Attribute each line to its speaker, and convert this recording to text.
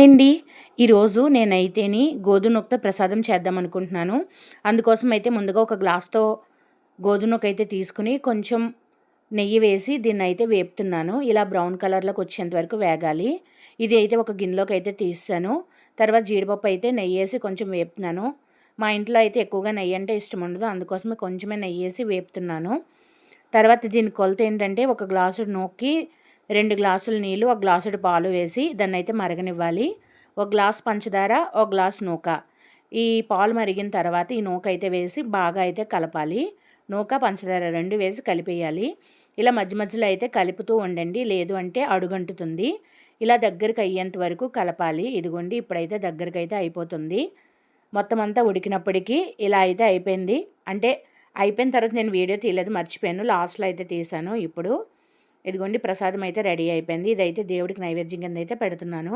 Speaker 1: Hi అండి ఈరోజు నేనైతేని గోధుమ ప్రసాదం చేద్దాం అనుకుంటున్నాను. అందుకోసం అయితే ముందుగా ఒక గ్లాస్తో గోధుమ నొక్క అయితే తీసుకుని కొంచెం నెయ్యి వేసి దీన్ని అయితే వేపుతున్నాను. ఇలా బ్రౌన్ కలర్లోకి వచ్చేంత వరకు వేగాలి. ఇది అయితే ఒక గిన్నెలోకి అయితే తీస్తాను. తర్వాత జీడిపప్పు అయితే నెయ్యి వేసి కొంచెం వేపుతున్నాను. మా ఇంట్లో అయితే ఎక్కువగా నెయ్యి అంటే ఇష్టం ఉండదు. అందుకోసమే కొంచెమే నెయ్యి వేసి వేపుతున్నాను. తర్వాత దీని కొలత ఏంటంటే ఒక గ్లాసు నొక్కి రెండు గ్లాసుల నీళ్ళు ఒక గ్లాసుడు పాలు వేసి దాన్ని అయితే మరగనివ్వాలి. ఒక గ్లాస్ పంచదార ఒక గ్లాస్ నూక. ఈ పాలు మరిగిన తర్వాత ఈ నూక అయితే వేసి బాగా అయితే కలపాలి. నూక పంచదార రెండు వేసి కలిపేయాలి. ఇలా మధ్య మధ్యలో అయితే కలుపుతూ ఉండండి. లేదు అంటే అడుగంటుతుంది. ఇలా దగ్గరికి అయ్యేంత వరకు కలపాలి. ఇదిగోండి ఇప్పుడైతే దగ్గరికి అయితే అయిపోతుంది. మొత్తం అంతా ఉడికినప్పటికీ ఇలా అయితే అయిపోయింది. అంటే అయిపోయిన తర్వాత నేను వీడియో తీయలేదు మర్చిపోయాను. లాస్ట్లో అయితే తీసాను. ఇప్పుడు ఇదిగోండి ప్రసాదం అయితే రెడీ అయిపోయింది. ఇదైతే దేవుడికి నైవేద్యం కింద అయితే పెడుతున్నాను.